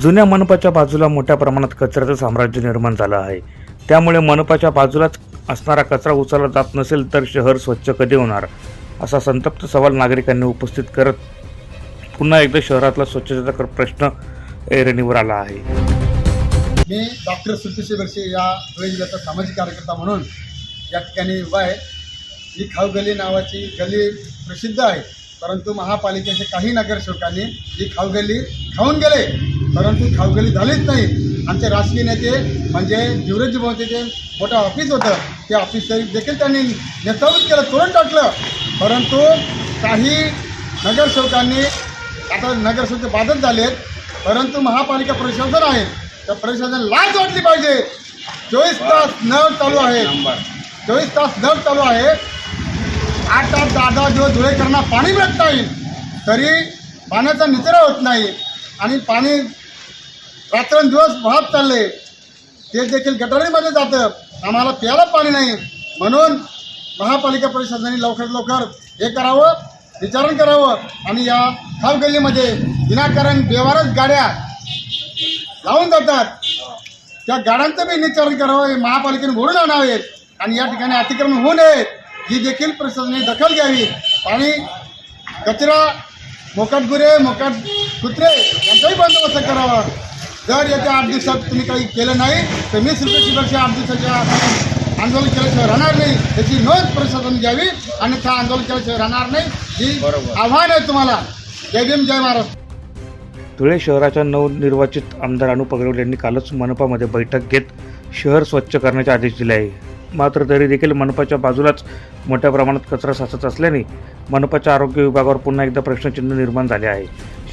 जुन्या मनपाच्या बाजूला मोठ्या प्रमाणात कचऱ्याचं साम्राज्य निर्माण झालं आहे. त्यामुळे मनपाच्या बाजूलाच असणारा कचरा उचलला जात नसेल तर शहर स्वच्छ कधी होणार? असा संतप्त सवाल नागरिकांनी उपस्थित करत पुन्हा एकदा शहरातला स्वच्छतेचा कर- प्रश्न ऐरणीवर आला आहे. मी डॉक्टर सुट्टीशी वर्षी या धुळे जिल्ह्याचा सामाजिक कार्यकर्ता म्हणून या ठिकाणी उभा आहे. ही खाऊगली नावाची गली प्रसिद्ध आहे. परंतु महापालिकेचे काही नगरसेवकांनी ही खाऊगली खाऊन गेले. परंतु खाऊगली झालीच नाही. आमचे राजकीय नेते म्हणजे जिवरेजी भवनचे मोठं ऑफिस होतं ते ऑफिस देखील त्यांनी नेतृत्व केलं तोडून टाकलं. परंतु काही नगरसेवकांनी आता नगरसेवक बाधित झालेत परंतु महापालिका प्रशासन आहे त्या प्रशासन लाच वाटली पाहिजे. चोवीस तास नळ चालू आहे. चोवीस तास नळ चालू आहे. आठ तास दहा दहा दिवस धुळेकरांना पाणी मिळत नाही तरी पाण्याचा निचरा होत नाही. आणि पाणी रात्रंदिवस वाहत चालले. ते देखील गटारीमध्ये जातं. आम्हाला प्यायला पाणी नाही. म्हणून महापालिका प्रशासनाने लवकरात लवकर हे करावं विचारण करावं आणि या खाव गल्लीमध्ये विनाकारण बेवारच गाड्या लावून जातात. त्या गाड्यांचं बी निचारण करावं हे महापालिकेने घोडून आणावे आणि या ठिकाणी अतिक्रमण होऊ नये ही देखील प्रशासनाने दखल घ्यावी. आणि कचरा मोकाट गुरे मोकाट कुत्रे यांचाही बंदोबस्त करावा. जर येत्या आठ दिवसात तुम्ही काही केलं नाही तर मी श्रीकृष्ण वर्षी आठ दिवसाच्या आंदोलन केल्याशिवाय राहणार नाही. त्याची नोंद प्रशासनाने घ्यावी आणि त्या आंदोलन केल्याशिवाय राहणार नाही. ही आव्हान आहे तुम्हाला. जय भीम जय महाराष्ट्र धुळे शहराच्या नवनिर्वाचित आमदार अनु पगडवले यांनी कालच मनपामध्ये बैठक घेत शहर स्वच्छ करण्याचे आदेश दिले आहे. मात्र तरी देखील मनपाच्या बाजूलाच मोठ्या प्रमाणात कचरा साचत असल्याने मनपाच्या आरोग्य विभागावर पुन्हा एकदा प्रश्नचिन्ह निर्माण झाले आहे.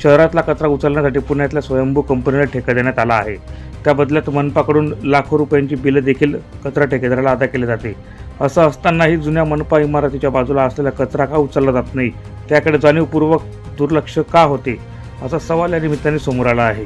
शहरातला कचरा उचलण्यासाठी पुण्यातल्या स्वयंभू कंपनीला ठेका देण्यात आला आहे. त्या बदल्यात मनपाकडून लाखो रुपयांची बिलं देखील कचरा ठेकेदाराला अदा केली जाते. असं असतानाही जुन्या मनपा इमारतीच्या बाजूला असलेला कचरा का उचलला जात नाही? त्याकडे जाणीवपूर्वक दुर्लक्ष का होते? असा सवाल या निमित्ताने समोर आला आहे.